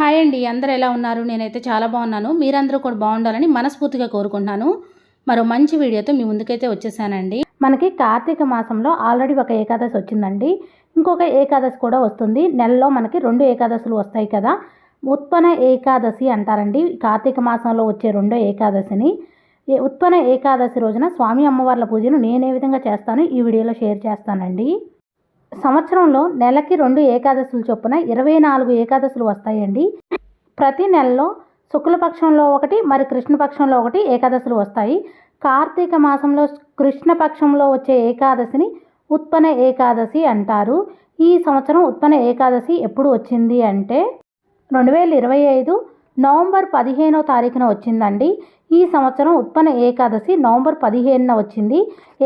Hi అండి అందరూ ఎలా ఉన్నారు? నేనైతే చాలా బాగున్నాను. మీరందరూ కూడా బాగుండాలని మనస్ఫూర్తిగా కోరుకుంటున్నాను. మరో మంచి వీడియోతో మీ ముందుకైతే వచ్చేసానండి. మనకి కార్తీక మాసంలో ఆల్రెడీ ఒక ఏకాదశి వచ్చిందండి. ఇంకొక ఏకాదశి కూడా వస్తుంది. నెలలో మనకి రెండు ఏకాదశులు వస్తాయి కదా. ఉత్పన్న ఏకాదశి అంటారండి. కార్తీక మాసంలో వచ్చే రెండో ఏకాదశిని. ఉత్పన్న ఏకాదశి రోజున స్వామి అమ్మవార్ల పూజను నేను ఏ విధంగా చేస్తానో? ఈ వీడియోలో షేర్ చేస్తానండి. సంవత్సరంలో నెలకి రెండు ఏకాదశులు చొప్పున ఇరవై నాలుగు ఏకాదశులు వస్తాయండి. ప్రతి నెలలో శుక్లపక్షంలో ఒకటి మరి కృష్ణపక్షంలో ఒకటి ఏకాదశులు వస్తాయి. కార్తీక మాసంలో కృష్ణపక్షంలో వచ్చే ఏకాదశిని ఉత్పన్న ఏకాదశి అంటారు. ఈ సంవత్సరం ఉత్పన్న ఏకాదశి ఎప్పుడు వచ్చింది అంటే రెండు వేల ఇరవై ఐదు నవంబర్ పదిహేనో తారీఖున వచ్చిందండి. ఈ సంవత్సరం ఉత్పన్న ఏకాదశి నవంబర్ పదిహేనున వచ్చింది.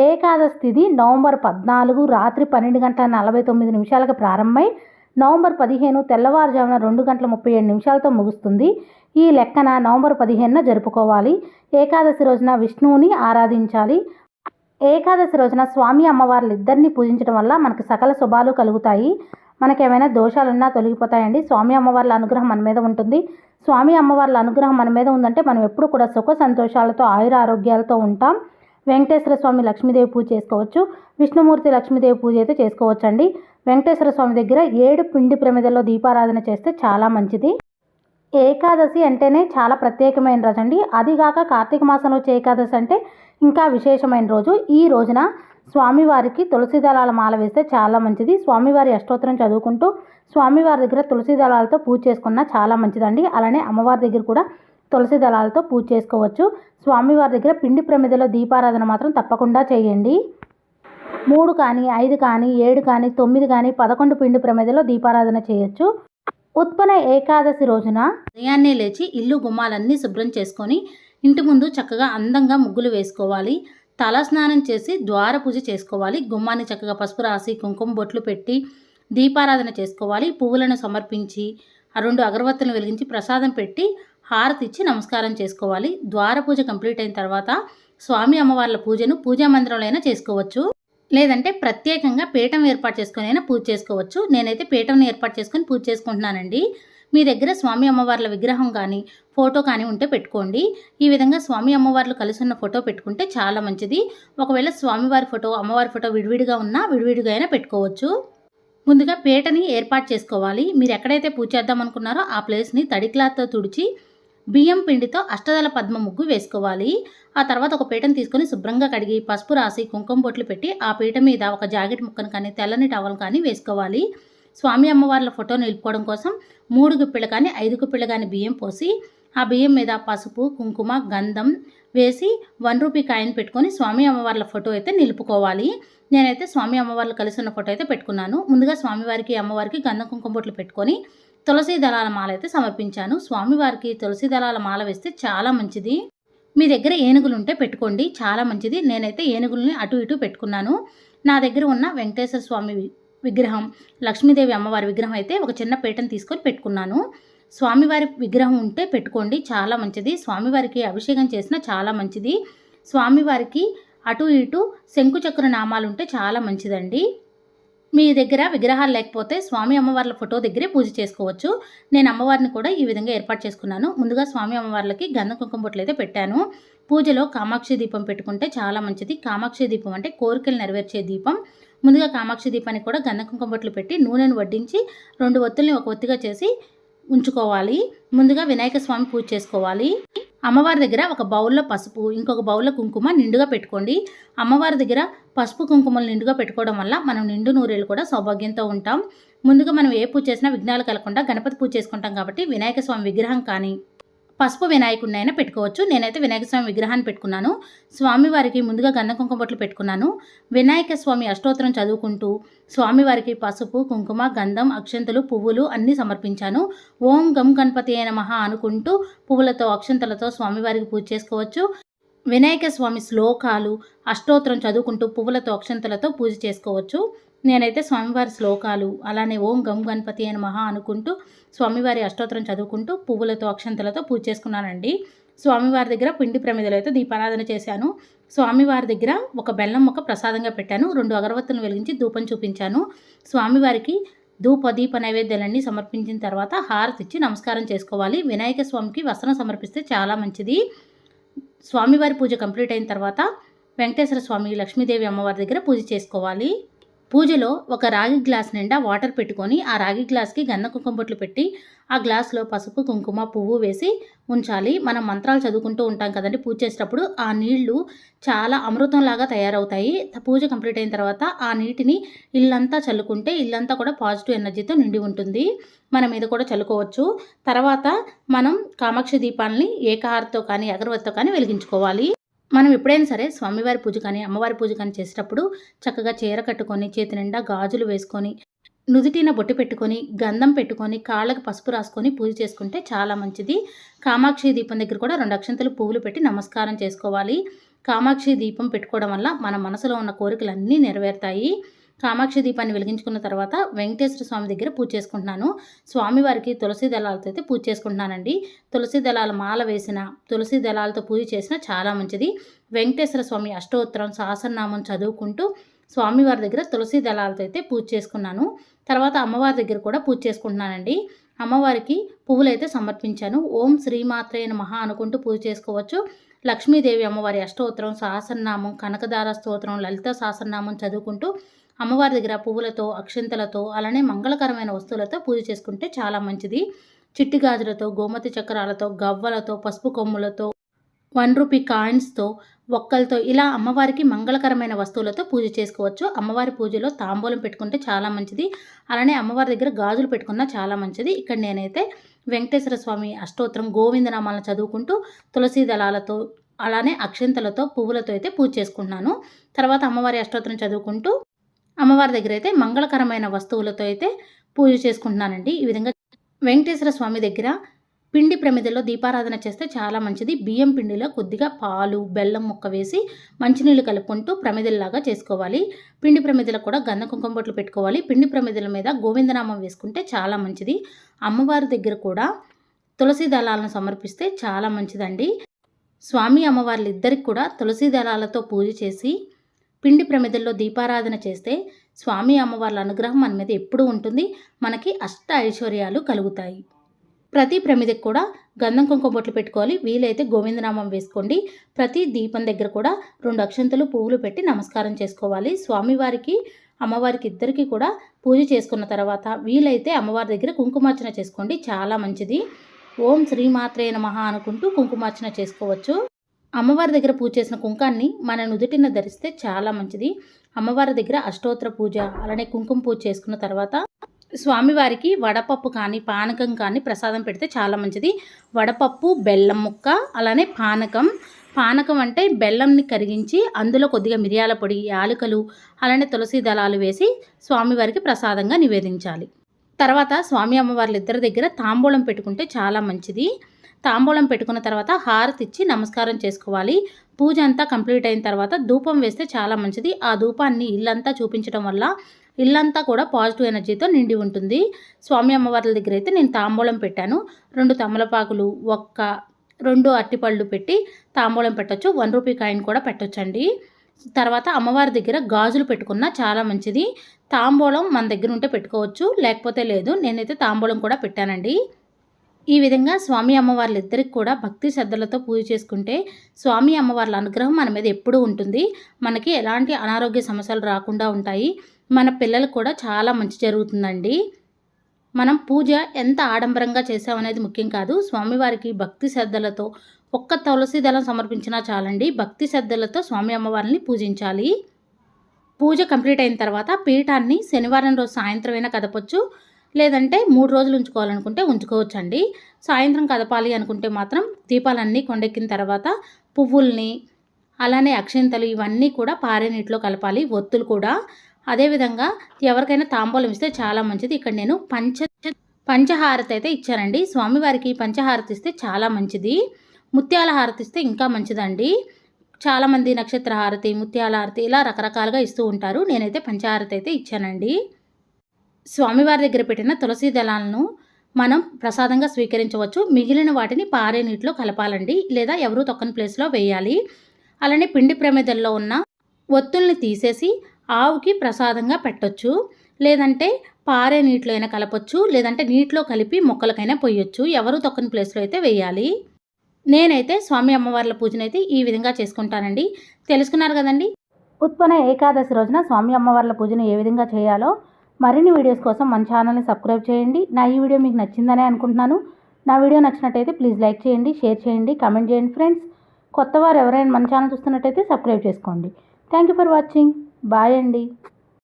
ఏకాదశి తిథి నవంబర్ పద్నాలుగు రాత్రి పన్నెండు గంటల నలభై తొమ్మిది నిమిషాలకు ప్రారంభమై నవంబర్ పదిహేను తెల్లవారుజామున రెండు గంటల ముప్పై ఏడు నిమిషాలతో ముగుస్తుంది. ఈ లెక్కన నవంబర్ పదిహేనున జరుపుకోవాలి. ఏకాదశి రోజున విష్ణువుని ఆరాధించాలి. ఏకాదశి రోజున స్వామి అమ్మవార్లు ఇద్దరిని పూజించడం వల్ల మనకు సకల శుభాలు కలుగుతాయి. మనకేమైనా దోషాలున్నా తొలగిపోతాయండి. స్వామి అమ్మవార్ల అనుగ్రహం మన మీద ఉంటుంది. స్వామి అమ్మవార్ల అనుగ్రహం మన మీద ఉందంటే మనం ఎప్పుడు కూడా సుఖ సంతోషాలతో ఆయుర ఆరోగ్యాలతో ఉంటాం. వెంకటేశ్వర స్వామి లక్ష్మీదేవి పూజ చేసుకోవచ్చు. విష్ణుమూర్తి లక్ష్మీదేవి పూజ అయితే చేసుకోవచ్చు అండి వెంకటేశ్వర స్వామి దగ్గర ఏడు పిండి ప్రమిదల్లో దీపారాధన చేస్తే చాలా మంచిది. ఏకాదశి అంటేనే చాలా ప్రత్యేకమైన రోజు అండి అదిగాక కార్తీక మాసంలో వచ్చే ఏకాదశి అంటే ఇంకా విశేషమైన రోజు ఈ రోజున స్వామివారికి తులసి దళాల మాల వేస్తే చాలా మంచిది. స్వామివారి అష్టోత్తరం చదువుకుంటూ స్వామివారి దగ్గర తులసి దళాలతో పూజ చేసుకున్న చాలా మంచిదండి. అలానే అమ్మవారి దగ్గర కూడా తులసి దళాలతో పూజ చేసుకోవచ్చు. స్వామివారి దగ్గర పిండి ప్రమిదలో దీపారాధన మాత్రం తప్పకుండా చేయండి. మూడు కానీ ఐదు కానీ ఏడు కానీ తొమ్మిది కానీ పదకొండు పిండి ప్రమిదలో దీపారాధన చేయొచ్చు. ఉత్పన్న ఏకాదశి రోజున ఉదయాన్నే లేచి ఇల్లు గుమ్మాలన్నీ శుభ్రం చేసుకొని ఇంటి ముందు చక్కగా అందంగా ముగ్గులు వేసుకోవాలి. తల స్నానం చేసి ద్వార పూజ చేసుకోవాలి. గుమ్మాన్ని చక్కగా పసుపు రాసి కుంకుమ బొట్లు పెట్టి దీపారాధన చేసుకోవాలి. పువ్వులను సమర్పించి ఆ రెండు అగరబత్తులను వెలిగించి ప్రసాదం పెట్టి హారతి ఇచ్చి నమస్కారం చేసుకోవాలి. ద్వార పూజ కంప్లీట్ అయిన తర్వాత స్వామి అమ్మవార్ల పూజను పూజా మందిరంలో అయినా చేసుకోవచ్చు. లేదంటే ప్రత్యేకంగా పీఠం ఏర్పాటు చేసుకొని అయినా పూజ చేసుకోవచ్చు. నేనైతే పీఠంని ఏర్పాటు చేసుకొని పూజ చేసుకుంటున్నానండి. మీ దగ్గర స్వామి అమ్మవార్ల విగ్రహం కానీ ఫోటో కానీ ఉంటే పెట్టుకోండి. ఈ విధంగా స్వామి అమ్మవార్లు కలిసి ఉన్న ఫోటో పెట్టుకుంటే చాలా మంచిది. ఒకవేళ స్వామివారి ఫోటో అమ్మవారి ఫోటో విడివిడిగా ఉన్నా విడివిడిగా అయినా పెట్టుకోవచ్చు. ముందుగా పీటని ఏర్పాటు చేసుకోవాలి. మీరు ఎక్కడైతే పూజ చేద్దాం అనుకున్నారో ఆ ప్లేస్ని తడి క్లాత్తో తుడిచి బియ్యం పిండితో అష్టదళ పద్మ ముగ్గు వేసుకోవాలి. ఆ తర్వాత ఒక పీటను తీసుకొని శుభ్రంగా కడిగి పసుపు రాసి కుంకుమ బొట్లు పెట్టి ఆ పీట మీద ఒక జాకెట్ ముక్కను కానీ తెల్లని టవల్ కానీ వేసుకోవాలి. స్వామి అమ్మవార్ల ఫోటో నిలుపుకోవడం కోసం మూడు గుప్పిళ్ళు కానీ ఐదు గుప్పిళ్ళు కానీ బియ్యం పోసి ఆ బియ్యం మీద పసుపు కుంకుమ గంధం వేసి వన్ రూపీ కాయిన్ పెట్టుకొని స్వామి అమ్మవార్ల ఫోటో అయితే నిలుపుకోవాలి. నేనైతే స్వామి అమ్మవార్లు కలిసి ఉన్న ఫోటో అయితే పెట్టుకున్నాను. ముందుగా స్వామివారికి అమ్మవారికి గంధం కుంకుమ బొట్లు పెట్టుకొని తులసి దళాల మాల అయితే సమర్పించాను. స్వామివారికి తులసి దళాల మాల వేస్తే చాలా మంచిది. మీ దగ్గర ఏనుగులు ఉంటే పెట్టుకోండి. చాలా మంచిది. నేనైతే ఏనుగుల్ని అటు ఇటు పెట్టుకున్నాను. నా దగ్గర ఉన్న వెంకటేశ్వర స్వామి విగ్రహం లక్ష్మీదేవి అమ్మవారి విగ్రహం అయితే ఒక చిన్న పీటను తీసుకొని పెట్టుకున్నాను. స్వామివారి విగ్రహం ఉంటే పెట్టుకోండి చాలా మంచిది. స్వామివారికి అభిషేకం చేసిన చాలా మంచిది. స్వామివారికి అటు ఇటు శంకుచక్ర నామాలు ఉంటే చాలా మంచిదండి. మీ దగ్గర విగ్రహాలు లేకపోతే స్వామి అమ్మవార్ల ఫోటో దగ్గరే పూజ చేసుకోవచ్చు. నేను అమ్మవారిని కూడా ఈ విధంగా ఏర్పాటు చేసుకున్నాను. ముందుగా స్వామి అమ్మవార్లకి గంధ కుంకుమ బొట్లు అయితే పెట్టాను. పూజలో కామాక్షి దీపం పెట్టుకుంటే చాలా మంచిది. కామాక్షి దీపం అంటే కోరికలు నెరవేర్చే దీపం. ముందుగా కామాక్షి దీపాన్ని కూడా గంధ కుంకుమ బొట్లు పెట్టి నూనెను వడ్డించి రెండు ఒత్తుల్ని ఒక ఒత్తిగా చేసి ఉంచుకోవాలి. ముందుగా వినాయక స్వామి పూజ చేసుకోవాలి. అమ్మవారి దగ్గర ఒక బౌల్లో పసుపు ఇంకొక బౌల్లో కుంకుమ నిండుగా పెట్టుకోండి. అమ్మవారి దగ్గర పసుపు కుంకుమలు నిండుగా పెట్టుకోవడం వల్ల మనం నిండు నూరేళ్ళు కూడా సౌభాగ్యంతో ఉంటాం. ముందుగా మనం ఏ పూజ చేసినా విఘ్నాలు కలగకుండా గణపతి పూజ చేసుకుంటాం కాబట్టి వినాయక స్వామి విగ్రహం కానీ పసుపు వినాయకుడిని అయినా పెట్టుకోవచ్చు. నేనైతే వినాయక స్వామి విగ్రహాన్ని పెట్టుకున్నాను. స్వామివారికి ముందుగా గంధ కుంకుమ బొట్లు పెట్టుకున్నాను. వినాయక స్వామి అష్టోత్తరం చదువుకుంటూ స్వామివారికి పసుపు కుంకుమ గంధం అక్షంతలు పువ్వులు అన్నీ సమర్పించాను. ఓం గం గణపతి అయిన మహా అనుకుంటూ పువ్వులతో అక్షంతలతో స్వామివారికి పూజ చేసుకోవచ్చు. వినాయక స్వామి శ్లోకాలు అష్టోత్తరం చదువుకుంటూ పువ్వులతో అక్షంతలతో పూజ చేసుకోవచ్చు. నేనైతే స్వామివారి శ్లోకాలు అలానే ఓం గం గణపతి అని మహా అనుకుంటూ స్వామివారి అష్టోత్తరం చదువుకుంటూ పువ్వులతో అక్షంతలతో పూజ చేసుకున్నానండి. స్వామివారి దగ్గర పిండి ప్రమిదలు అయితే దీపారాధన చేశాను. స్వామివారి దగ్గర ఒక బెల్లం మొక్క ప్రసాదంగా పెట్టాను. రెండు అగరవత్తులను వెలిగించి ధూపం చూపించాను. స్వామివారికి ధూప దీప నైవేద్యాలన్నీ సమర్పించిన తర్వాత హారతి ఇచ్చి నమస్కారం చేసుకోవాలి. వినాయక స్వామికి వస్త్రం సమర్పిస్తే చాలా మంచిది. స్వామివారి పూజ కంప్లీట్ అయిన తర్వాత వెంకటేశ్వర స్వామి లక్ష్మీదేవి అమ్మవారి దగ్గర పూజ చేసుకోవాలి. పూజలో ఒక రాగి గ్లాస్ నిండా వాటర్ పెట్టుకొని ఆ రాగి గ్లాస్కి గంధ కుంకుమ బొట్లు పెట్టి ఆ గ్లాస్లో పసుపు కుంకుమ పువ్వు వేసి ఉంచాలి. మనం మంత్రాలు చదువుకుంటూ ఉంటాం కదండి పూజ చేసేటప్పుడు. ఆ నీళ్ళు చాలా అమృతంలాగా తయారవుతాయి. పూజ కంప్లీట్ అయిన తర్వాత ఆ నీటిని ఇల్లంతా చల్లుకుంటే ఇల్లంతా కూడా పాజిటివ్ ఎనర్జీతో నిండి ఉంటుంది. మన మీద కూడా చల్లుకోవచ్చు. తర్వాత మనం కామాక్షి దీపాలని ఏకహారతో కానీ అగరవత్తితో కానీ వెలిగించుకోవాలి. మనం ఎప్పుడైనా సరే స్వామివారి పూజ కానీ అమ్మవారి పూజ కానీ చేసేటప్పుడు చక్కగా చీర కట్టుకొని చేతి నిండా గాజులు వేసుకొని నుదుటిన బొట్టు పెట్టుకొని గంధం పెట్టుకొని కాళ్ళకు పసుపు రాసుకొని పూజ చేసుకుంటే చాలా మంచిది. కామాక్షి దీపం దగ్గర కూడా రెండు అక్షంతలు పువ్వులు పెట్టి నమస్కారం చేసుకోవాలి. కామాక్షి దీపం పెట్టుకోవడం వల్ల మన మనసులో ఉన్న కోరికలన్నీ నెరవేరుతాయి. కామాక్షి దీపాన్ని వెలిగించుకున్న తర్వాత వెంకటేశ్వర స్వామి దగ్గర పూజ చేసుకుంటున్నాను. స్వామివారికి తులసి దళాలతో అయితే పూజ చేసుకుంటున్నానండి. తులసి దళాల మాల వేసిన తులసి దళాలతో పూజ చేసిన చాలా మంచిది. వెంకటేశ్వర స్వామి అష్టోత్తరం సహస్రనామం చదువుకుంటూ స్వామివారి దగ్గర తులసి దళాలతో అయితే పూజ చేసుకున్నాను. తర్వాత అమ్మవారి దగ్గర కూడా పూజ చేసుకుంటున్నానండి. అమ్మవారికి పువ్వులైతే సమర్పించాను. ఓం శ్రీమాత్రైన మహా అనుకుంటూ పూజ చేసుకోవచ్చు. లక్ష్మీదేవి అమ్మవారి అష్టోత్తరం సహస్రనామం కనకదార స్తోత్రం లలిత సహస్రనామం చదువుకుంటూ అమ్మవారి దగ్గర పువ్వులతో అక్షంతలతో అలానే మంగళకరమైన వస్తువులతో పూజ చేసుకుంటే చాలా మంచిది. చిట్టి గాజులతో గోమతి చక్రాలతో గవ్వలతో పసుపు కొమ్ములతో వన్ రూపీ కాయిన్స్తో ఒక్కలతో ఇలా అమ్మవారికి మంగళకరమైన వస్తువులతో పూజ చేసుకోవచ్చు. అమ్మవారి పూజలో తాంబూలం పెట్టుకుంటే చాలా మంచిది. అలానే అమ్మవారి దగ్గర గాజులు పెట్టుకున్నా చాలా మంచిది. ఇక్కడ నేనైతే వెంకటేశ్వర స్వామి అష్టోత్తరం గోవిందనామాలను చదువుకుంటూ తులసి దళాలతో అలానే అక్షంతలతో పువ్వులతో అయితే పూజ చేసుకుంటున్నాను. తర్వాత అమ్మవారి అష్టోత్తరం చదువుకుంటూ అమ్మవారి దగ్గర అయితే మంగళకరమైన వస్తువులతో అయితే పూజ చేసుకుంటున్నానండి. ఈ విధంగా వెంకటేశ్వర స్వామి దగ్గర పిండి ప్రమిదలో దీపారాధన చేస్తే చాలా మంచిది. బియ్యం పిండిలో కొద్దిగా పాలు బెల్లం ముక్క వేసి మంచినీళ్ళు కలుపుకుంటూ ప్రమిదల్లాగా చేసుకోవాలి. పిండి ప్రమిదలు కూడా గంధ కుంకుమ బొట్లు పెట్టుకోవాలి. పిండి ప్రమిదల మీద గోవిందనామం వేసుకుంటే చాలా మంచిది. అమ్మవారి దగ్గర కూడా తులసి దళాలను సమర్పిస్తే చాలా మంచిదండి. స్వామి అమ్మవార్లు ఇద్దరికి కూడా తులసి దళాలతో పూజ చేసి పిండి ప్రమిదల్లో దీపారాధన చేస్తే స్వామి అమ్మవార్ల అనుగ్రహం మన మీద ఎప్పుడూ ఉంటుంది. మనకి అష్ట ఐశ్వర్యాలు కలుగుతాయి. ప్రతి ప్రమిదకి కూడా గంధం కుంకుమ బొట్లు పెట్టుకోవాలి. వీలైతే గోవిందనామం వేసుకోండి. ప్రతి దీపం దగ్గర కూడా రెండు అక్షంతలు పువ్వులు పెట్టి నమస్కారం చేసుకోవాలి. స్వామివారికి అమ్మవారికి ఇద్దరికి కూడా పూజ చేసుకున్న తర్వాత వీలైతే అమ్మవారి దగ్గర కుంకుమార్చన చేసుకోండి. చాలా మంచిది. ఓం శ్రీమాత్రే మహా అనుకుంటూ కుంకుమార్చన చేసుకోవచ్చు. అమ్మవారి దగ్గర పూజ చేసిన కుంకాన్ని మన నుదుటిన ధరిస్తే చాలా మంచిది. అమ్మవారి దగ్గర అష్టోత్తర పూజ అలానే కుంకుమ పూజ చేసుకున్న తర్వాత స్వామివారికి వడపప్పు కానీ పానకం కానీ ప్రసాదం పెడితే చాలా మంచిది. వడపప్పు బెల్లం ముక్క అలానే పానకం. పానకం అంటే బెల్లంని కరిగించి అందులో కొద్దిగా మిరియాల పొడి యాలకులు అలానే తులసి దళాలు వేసి స్వామివారికి ప్రసాదంగా నివేదించాలి. తర్వాత స్వామి అమ్మవార్ల ఇద్దరి దగ్గర తాంబూలం పెట్టుకుంటే చాలా మంచిది. తాంబూలం పెట్టుకున్న తర్వాత హారతి ఇచ్చి నమస్కారం చేసుకోవాలి. పూజ అంతా కంప్లీట్ అయిన తర్వాత ధూపం వేస్తే చాలా మంచిది. ఆ ధూపాన్ని ఇల్లంతా చూపించడం వల్ల ఇల్లంతా కూడా పాజిటివ్ ఎనర్జీతో నిండి ఉంటుంది. స్వామి అమ్మవార్ల దగ్గర అయితే నేను తాంబూలం పెట్టాను. రెండు తమలపాకులు ఒక్క రెండు అట్టిపళ్ళు పెట్టి తాంబూలం పెట్టచ్చు. వన్ రూపీ కాయిన్ కూడా పెట్టొచ్చండి. తర్వాత అమ్మవారి దగ్గర గాజులు పెట్టుకున్న చాలా మంచిది. తాంబూలం మన దగ్గర ఉంటే పెట్టుకోవచ్చు. లేకపోతే లేదు. నేనైతే తాంబూలం కూడా పెట్టానండి. ఈ విధంగా స్వామి అమ్మవార్లు ఇద్దరికి కూడా భక్తి శ్రద్ధలతో పూజ చేసుకుంటే స్వామి అమ్మవార్ల అనుగ్రహం మన మీద ఎప్పుడూ ఉంటుంది. మనకి ఎలాంటి అనారోగ్య సమస్యలు రాకుండా ఉంటాయి. మన పిల్లలకు కూడా చాలా మంచి జరుగుతుందండి. మనం పూజ ఎంత ఆడంబరంగా చేసామనేది ముఖ్యం కాదు. స్వామివారికి భక్తి శ్రద్ధలతో ఒక్క తులసి దళం సమర్పించినా చాలండి. భక్తి శ్రద్ధలతో స్వామి అమ్మవారిని పూజించాలి. పూజ కంప్లీట్ అయిన తర్వాత పీఠాన్ని శనివారం రోజు సాయంత్రం అయినా లేదంటే మూడు రోజులు ఉంచుకోవాలనుకుంటే ఉంచుకోవచ్చండి. సాయంత్రం కదపాలి అనుకుంటే మాత్రం దీపాలన్నీ కొండెక్కిన తర్వాత పువ్వుల్ని అలానే అక్షింతలు ఇవన్నీ కూడా పారే నీటిలో కలపాలి ఒత్తులు కూడా. అదేవిధంగా ఎవరికైనా తాంబూలం ఇస్తే చాలా మంచిది. ఇక్కడ నేను పంచ పంచహారతి అయితే ఇచ్చానండి. స్వామివారికి పంచహారతి ఇస్తే చాలా మంచిది. ముత్యాల హారతి ఇస్తే ఇంకా మంచిదండి. చాలామంది నక్షత్ర హారతి ముత్యాల హారతి ఇలా రకరకాలుగా ఇస్తూ ఉంటారు. నేనైతే పంచహారతి అయితే ఇచ్చానండి. స్వామివారి దగ్గర పెట్టిన తులసి దళాలను మనం ప్రసాదంగా స్వీకరించవచ్చు. మిగిలిన వాటిని పారే నీటిలో కలపాలండి. లేదా ఎవరు తొక్కని ప్లేస్లో వేయాలి. అలానే పిండి ప్రమేదల్లో ఉన్న ఒత్తుల్ని తీసేసి ఆవుకి ప్రసాదంగా పెట్టొచ్చు. లేదంటే పారే నీటిలో అయినా కలపచ్చు. లేదంటే నీటిలో కలిపి మొక్కలకైనా పోయొచ్చు ఎవరు తొక్కని ప్లేస్లో అయితే వేయాలి. నేనైతే స్వామి అమ్మవార్ల పూజనైతే ఈ విధంగా చేసుకుంటానండి. తెలుసుకున్నారు కదండి? ఉత్పన్న ఏకాదశి రోజున స్వామి అమ్మవార్ల పూజను ఏ విధంగా చేయాలో మరిన్ని వీడియోస్ కోసం మన ఛానల్ని సబ్స్క్రైబ్ చేయండి. నా ఈ వీడియో మీకు నచ్చిందనే అనుకుంటున్నాను. నా వీడియో నచ్చినట్టయితే ప్లీజ్ లైక్ చేయండి షేర్ చేయండి కామెంట్ చేయండి ఫ్రెండ్స్ కొత్త వారు ఎవరైనా మన ఛానల్ చూస్తున్నట్టయితే సబ్స్క్రైబ్ చేసుకోండి. Thank you for watching bye అండి.